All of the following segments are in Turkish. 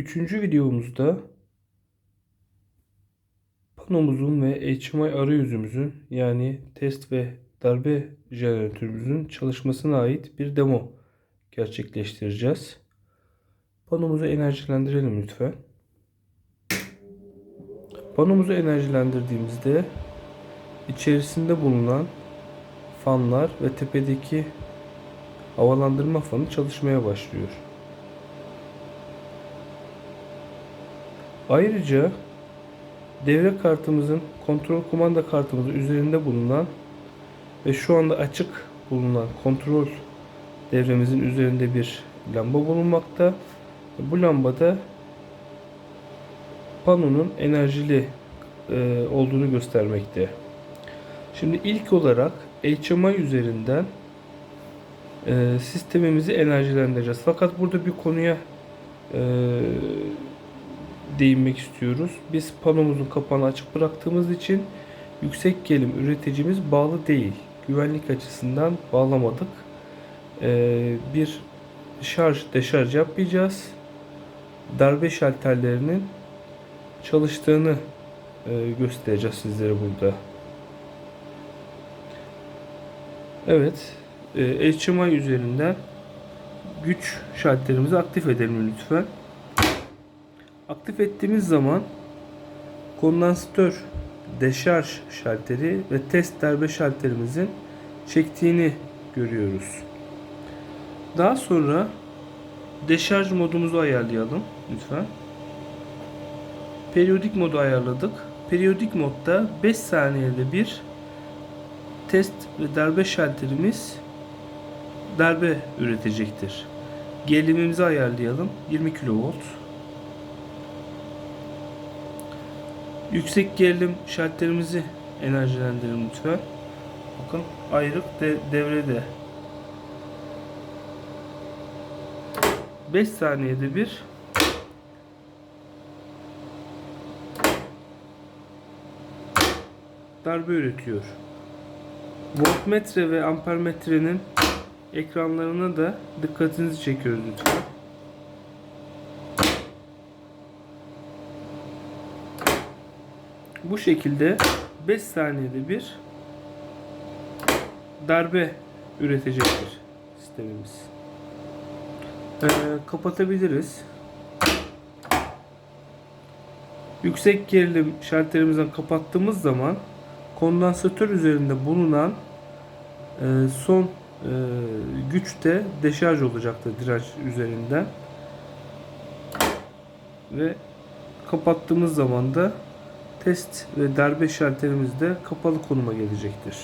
Üçüncü videomuzda panomuzun ve HMI arayüzümüzün yani test ve darbe jeneratörümüzün çalışmasına ait bir demo gerçekleştireceğiz. Panomuzu enerjilendirelim lütfen. Panomuzu enerjilendirdiğimizde içerisinde bulunan fanlar ve tepedeki havalandırma fanı çalışmaya başlıyor. Ayrıca devre kartımızın kontrol kumanda kartımızın üzerinde bulunan ve şu anda açık bulunan kontrol devremizin üzerinde bir lamba bulunmakta. Bu lambada panonun enerjili e, olduğunu göstermekte. Şimdi ilk olarak HMI üzerinden e, sistemimizi enerjilendireceğiz. Fakat burada bir konuya e, değinmek istiyoruz. Biz panomuzun kapağını açık bıraktığımız için yüksek gelim üreticimiz bağlı değil. Güvenlik açısından bağlamadık. Ee, bir şarj deşarj yapmayacağız. Darbe şalterlerinin çalıştığını e, göstereceğiz sizlere burada. Evet. E, HMI üzerinden güç şalterimizi aktif edelim lütfen. Aktif ettiğimiz zaman kondansatör deşarj şalteri ve test darbe şalterimizin çektiğini görüyoruz. Daha sonra deşarj modumuzu ayarlayalım lütfen. Periyodik modu ayarladık. Periyodik modda 5 saniyede bir test ve darbe şalterimiz darbe üretecektir. Gerilimimizi ayarlayalım. 20 kV. Yüksek gerilim şalterimizi enerjilendirelim lütfen. Bakın ayrık de, devrede. 5 saniyede bir darbe üretiyor. Voltmetre ve ampermetrenin ekranlarına da dikkatinizi çekiyoruz lütfen. Bu şekilde 5 saniyede bir darbe üretecektir sistemimiz. Ee, kapatabiliriz. Yüksek gerilim şalterimizden kapattığımız zaman kondansatör üzerinde bulunan e, son e, güç de deşarj olacaktır direnç üzerinden. Ve kapattığımız zaman da test ve darbe şalterimiz de kapalı konuma gelecektir.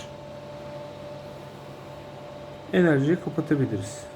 Enerjiyi kapatabiliriz.